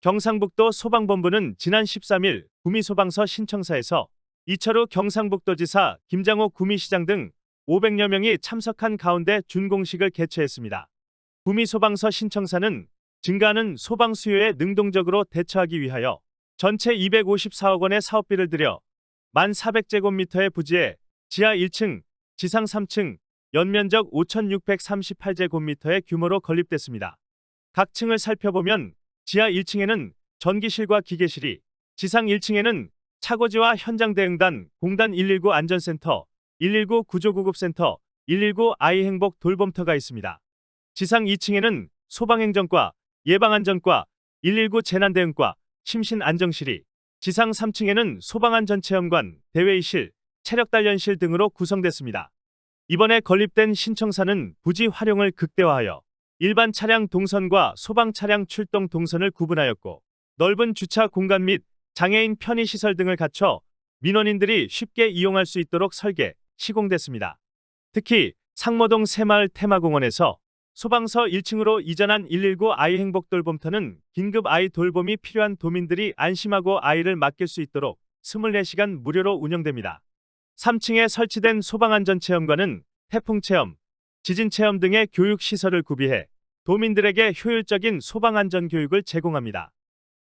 경상북도 소방본부는 지난 13일 구미소방서 신청사에서 이철우 경상북도지사 김장호 구미시장 등 500여 명이 참석한 가운데 준공식을 개최했습니다. 구미소방서 신청사는 증가하는 소방 수요에 능동적으로 대처하기 위하여 전체 254억 원의 사업비를 들여 1,400제곱미터의 부지에 지하 1층, 지상 3층, 연면적 5,638제곱미터의 규모로 건립됐습니다. 각 층을 살펴보면 지하 1층에는 전기실과 기계실이, 지상 1층에는 차고지와 현장 대응단, 공단 119 안전센터, 119 구조구급센터, 119 아이행복 돌봄터가 있습니다. 지상 2층에는 소방행정과, 예방안전과, 119 재난대응과, 심신안정실이, 지상 3층에는 소방안전체험관, 대회의실, 체력단련실 등으로 구성됐습니다. 이번에 건립된 신청사는 부지 활용을 극대화하여 일반 차량 동선과 소방 차량 출동 동선을 구분하였고 넓은 주차 공간 및 장애인 편의 시설 등을 갖춰 민원인들이 쉽게 이용할 수 있도록 설계, 시공됐습니다. 특히 상모동 새마을 테마공원에서 소방서 1층으로 이전한 119 아이 행복 돌봄터는 긴급 아이 돌봄이 필요한 도민들이 안심하고 아이를 맡길 수 있도록 24시간 무료로 운영됩니다. 3층에 설치된 소방안전체험관은 태풍체험, 지진 체험 등의 교육 시설을 구비해 도민들에게 효율적인 소방 안전 교육을 제공합니다.